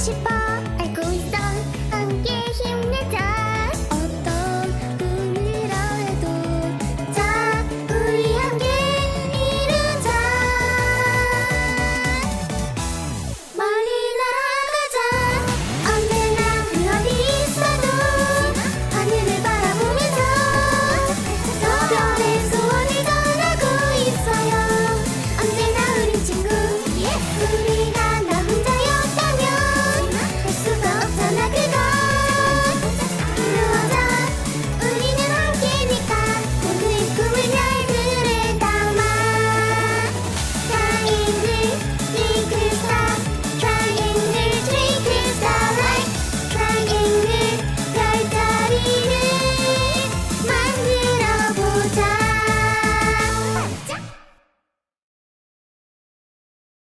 싶어